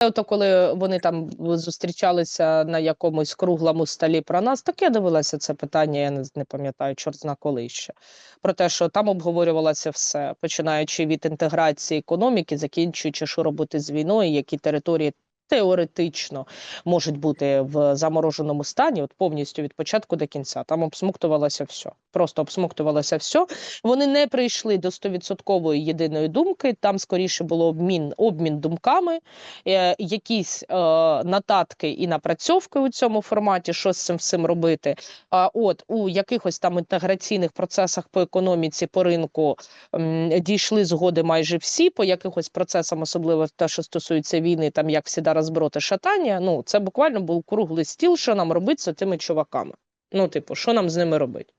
То коли вони там зустрічалися на якомусь круглому столі про нас, так я дивилася це питання, я не, не пам'ятаю, чорт зна коли ще. Про те, що там обговорювалося все, починаючи від інтеграції економіки, закінчуючи, що робити з війною, які території теоретично можуть бути в замороженому стані, от повністю від початку до кінця. Там обсмоктувалося все. Просто обсмоктувалося все. Вони не прийшли до 100% єдиної думки. Там скоріше було обмін, обмін думками, е, якісь е, нотатки і напрацьовки у цьому форматі, що з цим всім робити. А от у якихось там інтеграційних процесах по економіці, по ринку м, дійшли згоди майже всі. По якихось процесам, особливо те, що стосується війни, там як розброти шатання. Ну це буквально був круглий стіл, що нам робити з тими чуваками. Ну, типу, що нам з ними робити?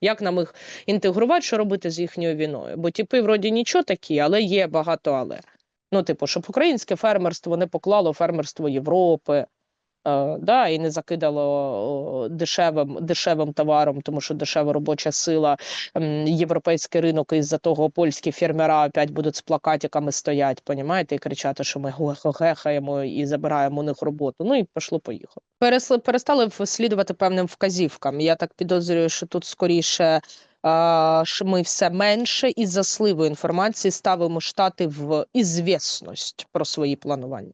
Як нам їх інтегрувати, що робити з їхньою війною? Бо типи вроді нічого такі, але є багато але. Ну, типу, щоб українське фермерство не поклало фермерство Європи, да, і не закидало дешевим, дешевим товаром, тому що дешева робоча сила, європейський ринок, і з-за того польські фермера опять будуть з плакатиками стоять, понімаєте, і кричати, що ми гехаємо і забираємо у них роботу. Ну і пішло поїхало. Пересли, перестали слідувати певним вказівкам. Я так підозрюю, що тут скоріше. ми все менше із засливу інформації ставимо штати в ізвісність про свої планування.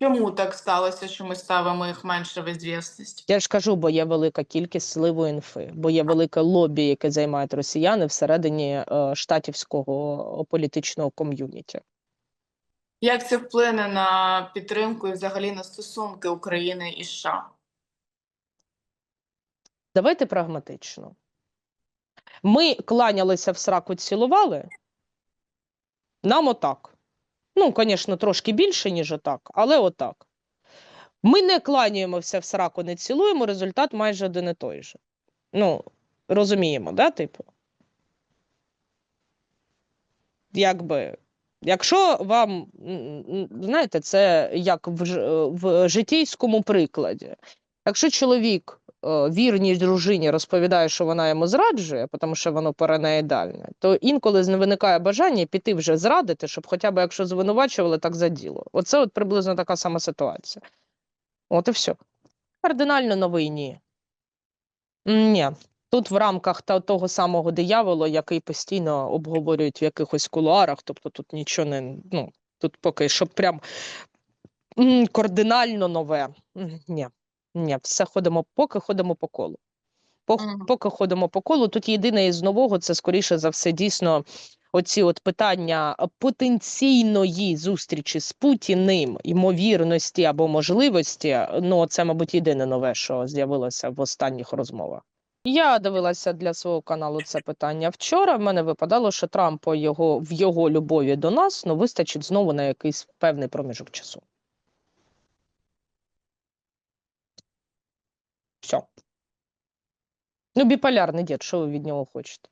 Чому так сталося, що ми ставимо їх менше в ізвісність? Я ж кажу, бо є велика кількість сливу інфи, бо є велике лобі, яке займають росіяни всередині е, штатівського політичного ком'юніті. Як це вплине на підтримку і взагалі на стосунки України і США? Давайте прагматично. Ми кланялися в сраку, цілували. Нам отак. Ну, звісно, трошки більше, ніж отак, але отак. Ми не кланяємося в сраку, не цілуємо, результат майже один і той же. Ну, розуміємо, да, типу? Якби, якщо вам, знаєте, це як в, в житейському прикладі. Якщо чоловік вірній дружині розповідає, що вона йому зраджує, тому що воно параноїдальне, то інколи з- виникає бажання піти вже зрадити, щоб хоча б якщо звинувачували, так за діло. Оце от приблизно така сама ситуація. От і все. Кардинально новий ні. Ні. Тут в рамках того самого диявола, який постійно обговорюють в якихось кулуарах, тобто тут нічого не. Ну, тут поки щоб прям кардинально нове. Ні. Ні, все ходимо, поки ходимо по колу. Поки ходимо по колу. Тут єдине із нового це скоріше за все дійсно оці от питання потенційної зустрічі з Путіним, ймовірності або можливості. Ну, це, мабуть, єдине нове, що з'явилося в останніх розмовах. Я дивилася для свого каналу це питання вчора. В мене випадало, що Трампу його в його любові до нас ну, вистачить знову на якийсь певний проміжок часу. Все. Ну, біполярний дід, що ви від нього хочете?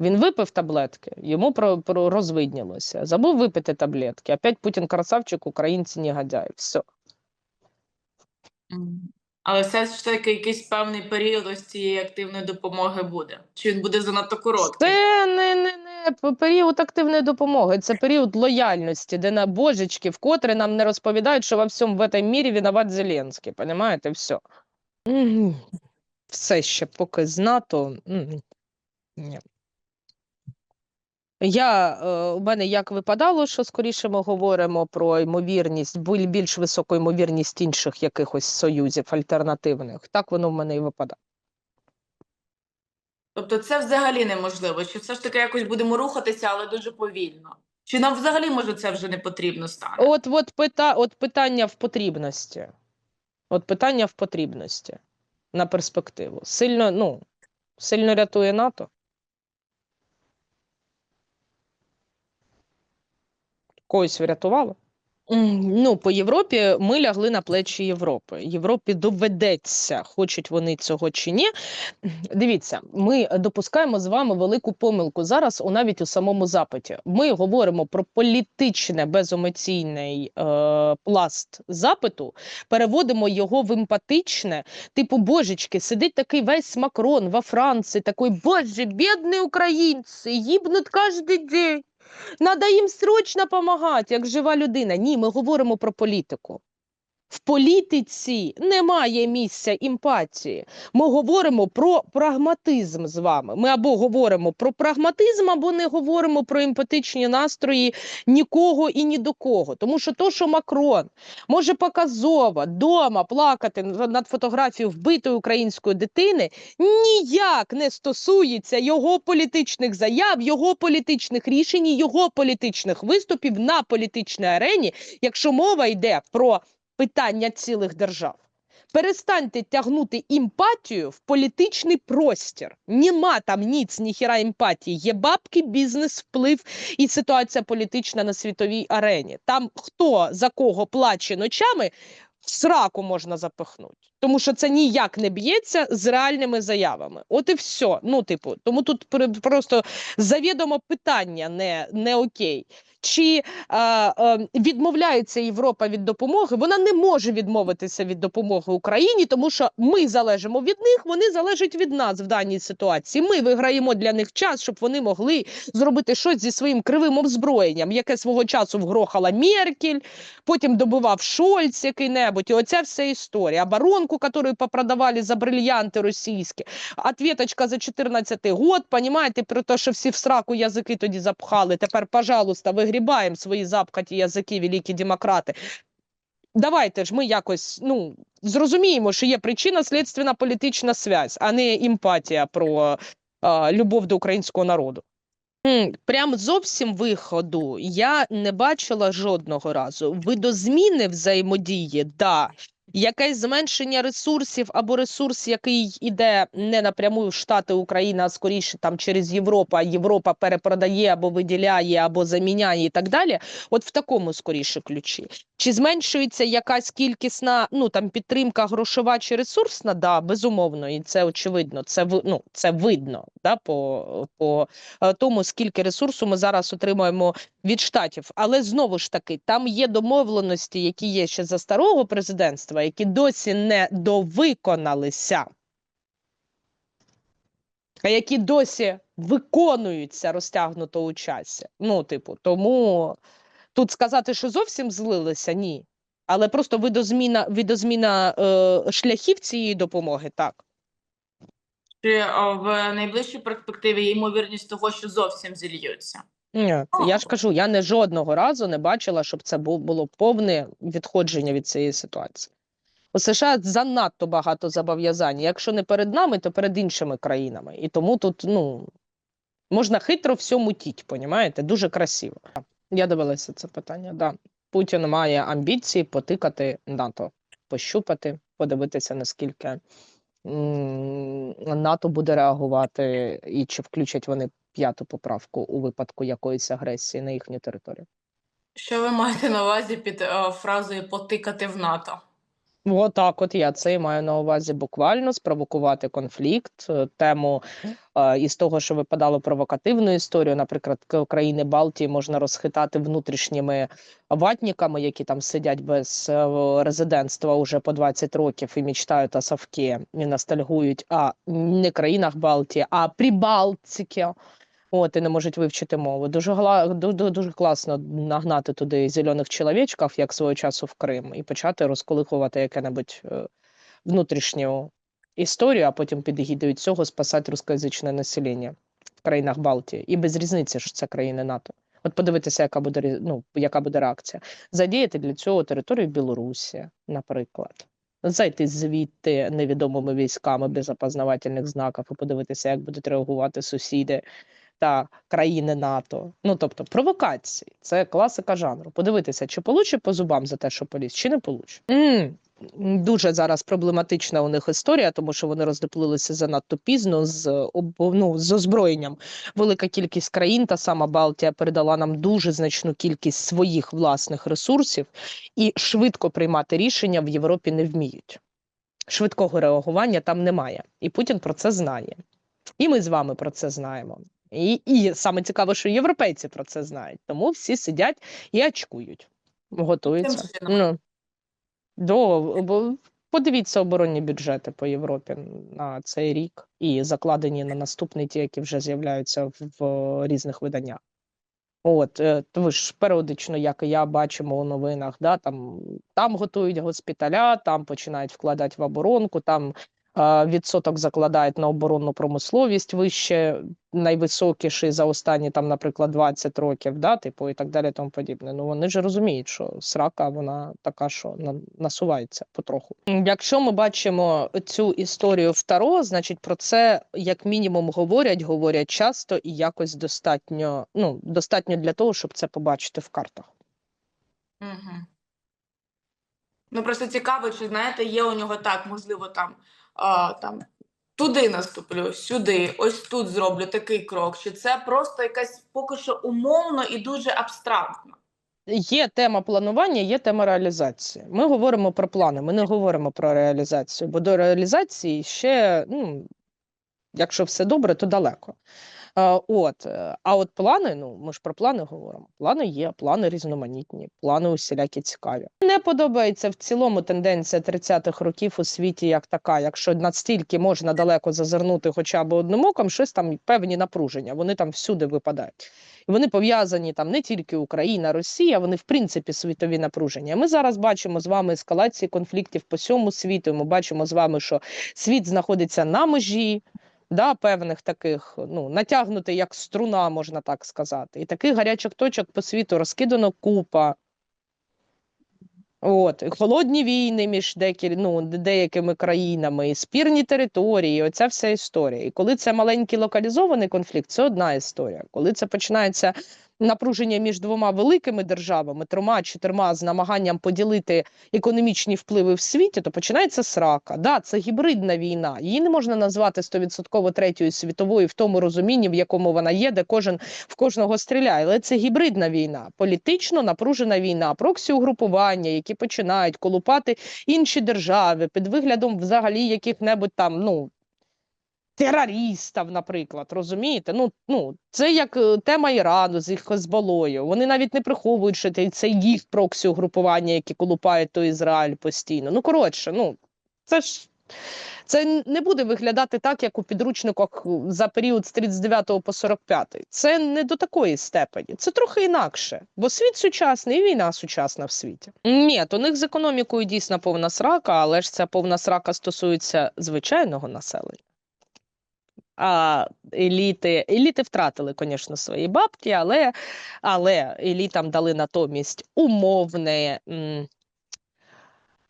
Він випив таблетки, йому про, про розвиднілося. Забув випити таблетки. Опять Путін красавчик, українці негодяї. Все. Але все ж таки якийсь певний період ось цієї активної допомоги буде. Чи він буде занадто короткий? Це не, не, не період активної допомоги, це період лояльності, де на божечки, вкотре нам не розповідають, що во всьому в цьому мірі виноват Зеленський. Понимаєте, все. Все ще поки з НАТО. Ні. Я, е, у мене як випадало, що скоріше ми говоримо про ймовірність, більш високу ймовірність інших якихось союзів альтернативних. Так воно в мене і випадає. Тобто це взагалі неможливо. Чи все ж таки якось будемо рухатися, але дуже повільно? Чи нам взагалі може це вже не потрібно стане? От, от, пита, от питання в потрібності. От питання в потрібності на перспективу. Сильно, ну, сильно рятує НАТО. Когось врятувало. Ну, по Європі ми лягли на плечі Європи. Європі доведеться, хочуть вони цього чи ні. Дивіться, ми допускаємо з вами велику помилку зараз, у навіть у самому запиті. Ми говоримо про політичне беземоційний е, пласт запиту, переводимо його в емпатичне, типу, божечки, сидить такий весь Макрон во Франції, такий, боже, бідні українці, їбнуть кожен день. Надо їм срочно допомагати, як жива людина. Ні, ми говоримо про політику. В політиці немає місця емпатії. Ми говоримо про прагматизм з вами. Ми або говоримо про прагматизм, або не говоримо про емпатичні настрої нікого і ні до кого. Тому що то, що Макрон може показово дома плакати над фотографією вбитої української дитини, ніяк не стосується його політичних заяв, його політичних рішень, його політичних виступів на політичній арені, якщо мова йде про питання цілих держав. Перестаньте тягнути емпатію в політичний простір. Нема там ніц, ніхіра емпатії. Є бабки, бізнес, вплив і ситуація політична на світовій арені. Там хто за кого плаче ночами, в сраку можна запихнути. Тому що це ніяк не б'ється з реальними заявами. От і все. Ну, типу, тому тут пр- просто завідомо питання не, не окей. Чи е, е, відмовляється Європа від допомоги? Вона не може відмовитися від допомоги Україні, тому що ми залежимо від них, вони залежать від нас в даній ситуації. Ми виграємо для них час, щоб вони могли зробити щось зі своїм кривим озброєнням, яке свого часу вгрохала Меркель, потім добивав Шольц який-небудь. І оця вся історія. Оборонку, яку попродавали за брильянти російські, ответочка за 14 год, понімаєте, про те, що всі в сраку язики тоді запхали. Тепер, пожалуйста, вигрібаємо свої запхаті язики, великі демократи. Давайте ж ми якось ну, зрозуміємо, що є причина слідственна політична связь, а не емпатія про а, любов до українського народу. Прям зовсім виходу я не бачила жодного разу. Ви до зміни взаємодії, да. Якесь зменшення ресурсів або ресурс, який іде не напряму в Штати Україна, а скоріше там через Європу, а Європа перепродає або виділяє, або заміняє і так далі. От в такому скоріше ключі. Чи зменшується якась кількісна ну там підтримка грошова чи ресурсна? Да, безумовно, і це очевидно. Це ну, це видно да, по, по е, тому, скільки ресурсу ми зараз отримуємо від штатів. Але знову ж таки, там є домовленості, які є ще за старого президентства, які досі не довиконалися, а які досі виконуються розтягнуто у часі. Ну, типу, тому тут сказати, що зовсім злилися, ні. Але просто видозміна, видозміна е, шляхів цієї допомоги, так. Чи в найближчій перспективі є ймовірність того, що зовсім зільються? Ні, я ж кажу, я не жодного разу не бачила, щоб це було повне відходження від цієї ситуації. У США занадто багато зобов'язань. Якщо не перед нами, то перед іншими країнами. І тому тут ну, можна хитро все мутіть, понімаєте? Дуже красиво. Я дивилася це питання. Да. Путін має амбіції потикати НАТО, пощупати, подивитися, наскільки НАТО буде реагувати, і чи включать вони п'яту поправку у випадку якоїсь агресії на їхню територію. Що ви маєте на увазі під е, фразою потикати в НАТО? Отак, от я це маю на увазі буквально спровокувати конфлікт, е, тему е, із того, що випадало провокативну історію. Наприклад, країни Балтії можна розхитати внутрішніми ватниками, які там сидять без е, резидентства уже по 20 років і мечтають о Совке, і ностальгують, а не країнах Балтії, а Прибалтиці. От, і не можуть вивчити мову. Дуже гла... ду- ду- дуже класно нагнати туди зелених чоловічків, як свого часу в Крим, і почати розколихувати яке-небудь е, внутрішню історію, а потім під егідою цього спасати рускоязичне населення в країнах Балтії. І без різниці, що це країни НАТО. От подивитися, яка буде ну, яка буде реакція. Задіяти для цього територію Білорусі, наприклад. Зайти звідти невідомими військами без опознавательних знаків і подивитися, як будуть реагувати сусіди та країни НАТО. Ну тобто провокації. Це класика жанру. Подивитися, чи получить по зубам за те, що поліз, чи не получить. Дуже зараз проблематична у них історія, тому що вони роздоплилися занадто пізно з ну, з озброєнням. Велика кількість країн, та сама Балтія, передала нам дуже значну кількість своїх власних ресурсів, і швидко приймати рішення в Європі не вміють. Швидкого реагування там немає. І Путін про це знає. І ми з вами про це знаємо. І, і саме цікаво, що європейці про це знають. Тому всі сидять і очкують, готуються. Ну, до, бо подивіться оборонні бюджети по Європі на цей рік і закладені на наступний ті, які вже з'являються в, в різних виданнях. От, е, то ви ж періодично, як і я, бачимо у новинах, да, там, там готують госпіталя, там починають вкладати в оборонку, там відсоток закладають на оборонну промисловість вище, найвисокіший за останні, там, наприклад, 20 років, да, типу, і так далі, тому подібне. Ну, вони ж розуміють, що срака, вона така, що насувається потроху. Якщо ми бачимо цю історію в Таро, значить про це як мінімум говорять, говорять часто і якось достатньо, ну, достатньо для того, щоб це побачити в картах. Угу. Ну, просто цікаво, чи знаєте, є у нього так, можливо, там, а, там туди наступлю, сюди, ось тут зроблю такий крок. Чи це просто якась поки що умовно і дуже абстрактно? Є тема планування, є тема реалізації. Ми говоримо про плани, ми не говоримо про реалізацію, бо до реалізації ще, ну, якщо все добре, то далеко. От, е, а от плани, ну ми ж про плани говоримо. Плани є, плани різноманітні, плани усілякі цікаві. Не подобається в цілому тенденція 30-х років у світі як така, якщо настільки можна далеко зазирнути хоча б одним оком, щось там певні напруження, вони там всюди випадають. І вони пов'язані там не тільки Україна, Росія, вони в принципі світові напруження. Ми зараз бачимо з вами ескалації конфліктів по всьому світу. Ми бачимо з вами, що світ знаходиться на межі. Да, певних таких, ну, натягнутий як струна, можна так сказати. І таких гарячих точок по світу розкидано купа. От, холодні війни між деякі, ну, деякими країнами, спірні території, оця вся історія. І коли це маленький локалізований конфлікт, це одна історія. Коли це починається напруження між двома великими державами, трьома чотирма з намаганням поділити економічні впливи в світі, то починається срака. Да, це гібридна війна. Її не можна назвати стовідсотково третьою світовою в тому розумінні, в якому вона є, де кожен в кожного стріляє. Але це гібридна війна, політично напружена війна, проксі угрупування, які починають колупати інші держави під виглядом взагалі яких-небудь там, ну. Терористів, наприклад, розумієте? Ну, ну це як е, тема Ірану з їх Хезболою. Вони навіть не приховують, що це- їх проксі угрупування, які колупають той Ізраїль постійно. Ну коротше, ну це ж це не буде виглядати так, як у підручниках за період з 39 по 45. Це не до такої степені. Це трохи інакше, бо світ сучасний і війна сучасна в світі. Ні, у них з економікою дійсно повна срака, але ж ця повна срака стосується звичайного населення. А еліти, еліти втратили, звісно, свої бабки, але, але елітам дали натомість умовне,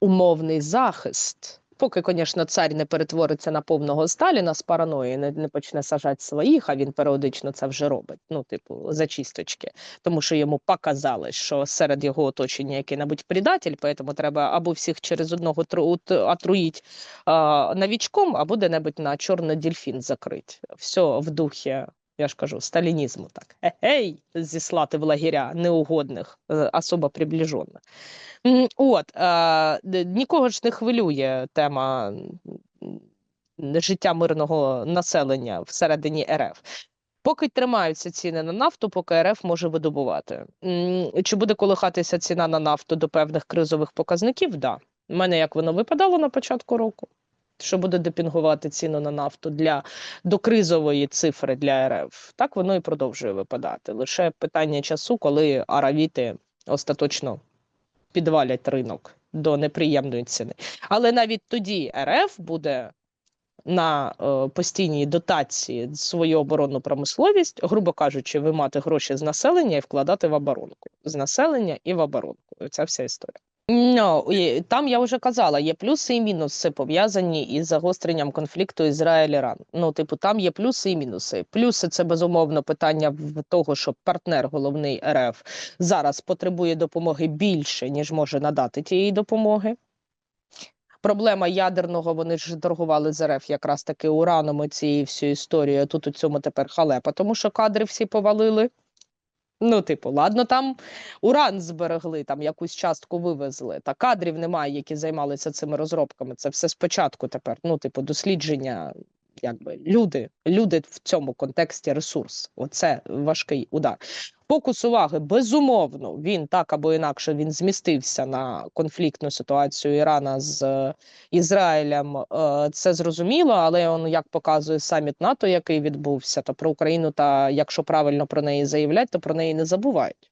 умовний захист. Поки, звісно, цар не перетвориться на повного Сталіна з параної, не, не почне сажати своїх, а він періодично це вже робить. Ну, типу, зачисточки. Тому що йому показали, що серед його оточення який-небудь предатель, поэтому треба або всіх через одного тру- отруїть а, новічком, або де-небудь на чорний дельфін закрить. Все в духі, я ж кажу, сталінізму так. Ей, зіслати в лагеря неугодних, е, особо приближених. От, е, нікого ж не хвилює тема життя мирного населення всередині РФ. Поки тримаються ціни на нафту, поки РФ може видобувати. Чи буде колихатися ціна на нафту до певних кризових показників? Да. У мене як воно випадало на початку року, що буде депінгувати ціну на нафту для докризової цифри для РФ. Так воно і продовжує випадати. Лише питання часу, коли аравіти остаточно підвалять ринок до неприємної ціни. Але навіть тоді РФ буде на е, постійній дотації свою оборонну промисловість, грубо кажучи, вимати гроші з населення і вкладати в оборонку. З населення і в оборонку. Ця вся історія. No, і там я вже казала, є плюси і мінуси пов'язані із загостренням конфлікту Ізраїль-Іран. Ну, типу, там є плюси і мінуси. Плюси це безумовно питання в того, що партнер головний РФ зараз потребує допомоги більше, ніж може надати тієї допомоги. Проблема ядерного, вони ж торгували з РФ якраз таки ураном цією всю історією. Тут у цьому тепер халепа, тому що кадри всі повалили. Ну, типу, ладно, там уран зберегли, там якусь частку вивезли. Та кадрів немає, які займалися цими розробками. Це все спочатку тепер. Ну, типу, дослідження якби люди, люди в цьому контексті ресурс. Оце важкий удар. Фокус уваги безумовно він так або інакше він змістився на конфліктну ситуацію Ірана з е, Ізраїлем. Е, Це зрозуміло, але он як показує саміт НАТО, який відбувся, то про Україну та якщо правильно про неї заявлять, то про неї не забувають.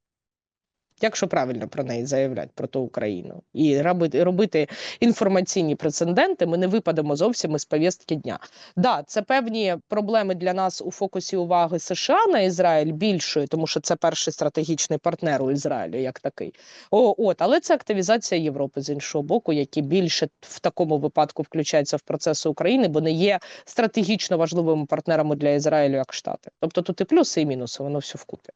Якщо правильно про неї заявлять про ту Україну і робити, робити інформаційні прецеденти, ми не випадемо зовсім із повістки дня. Да, це певні проблеми для нас у фокусі уваги США на Ізраїль більшою, тому що це перший стратегічний партнер у Ізраїлю, як такий. О, от, але це активізація Європи з іншого боку, які більше в такому випадку включаються в процеси України, бо не є стратегічно важливими партнерами для Ізраїлю як Штати. Тобто тут і плюси, і мінуси, воно все вкупі.